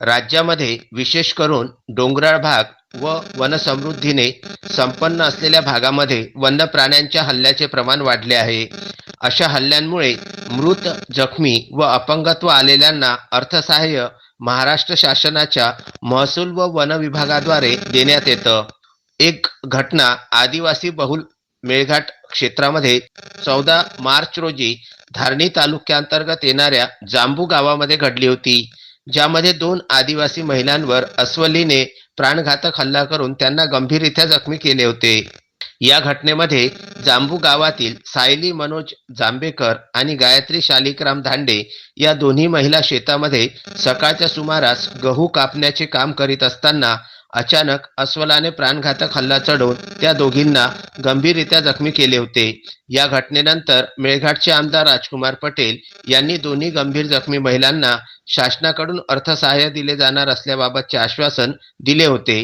राज्यामध्ये विशेष करून डोंगराळ भाग व वनसमृद्धीने संपन्न असलेल्या भागामध्ये वन्य प्राण्यांच्या हल्ल्याचे प्रमाण वाढले आहे. अशा हल्ल्यांमुळे मृत जखमी व अपंगत्व आलेल्यांना अर्थसहाय्य महाराष्ट्र शासनाच्या महसूल व वन विभागाद्वारे देण्यात येतं. एक घटना आदिवासी बहुल मेळघाट क्षेत्रामध्ये चौदा मार्च रोजी धारणी तालुक्यांतर्गत येणाऱ्या जांबू गावामध्ये घडली होती. ज्यामध्ये दोन आदिवासी महिलांवर अस्वलीने प्राणघातक हल्ला करून त्यांना गंभीररित्या जखमी केले होते. या घटनेमध्ये जांबू गावातील सायली मनोज जांभेकर आणि गायत्री शालिकराम धांडे या दोन्ही महिला शेतामध्ये सकाळच्या सुमारास गहू कापण्याचे काम करीत असताना अचानक अस्वलाने प्राणघातक हल्ला चढवून त्या दोघींना गंभीररित्या जखमी केले होते. या घटनेनंतर मेळघाटचे आमदार राजकुमार पटेल यांनी दोन्ही गंभीर जखमी महिलांना शासनाकडून अर्थसहाय्य दिले जाणार असल्याबाबतचे आश्वासन दिले होते.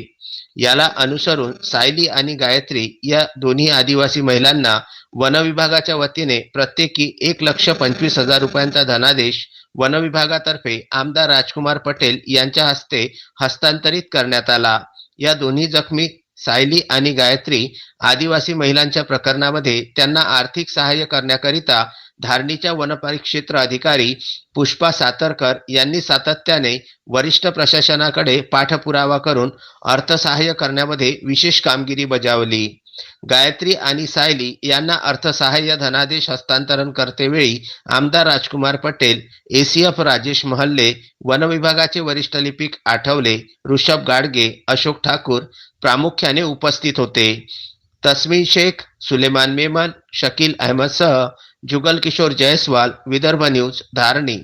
याला अनुसरून सायली आणि गायत्री या दोन्ही आदिवासी महिलांना वनविभागाच्या वतीने प्रत्येकी एक लक्ष पंचवीस हजार रुपयांचा धनादेश वनविभागातर्फे आमदार राजकुमार पटेल यांच्या हस्ते हस्तांतरित करण्यात आला. या दोन्ही जखमी सायली आणि गायत्री आदिवासी महिलांच्या प्रकरणामध्ये त्यांना आर्थिक सहाय्य करण्याकरिता धारणीच्या वनपरिक्षेत्र अधिकारी पुष्पा सातरकर यांनी सातत्याने वरिष्ठ प्रशासनाकडे पाठपुरावा करून अर्थसहाय्य करण्यामध्ये विशेष कामगिरी बजावली. गायत्री आणि सायली यांना अर्थसहाय्य धनादेश हस्तांतरण करतेवेळी आमदार राजकुमार पटेल एसीएफ राजेश महल्ले वनविभागाचे वरिष्ठ लिपिक आठवले ऋषभ गाडगे अशोक ठाकूर प्रामुख्याने उपस्थित होते. तस्मिन शेख सुलेमान मेमन शकील अहमदसह जुगल किशोर जयस्वाल विदर्भ न्यूज धारणी.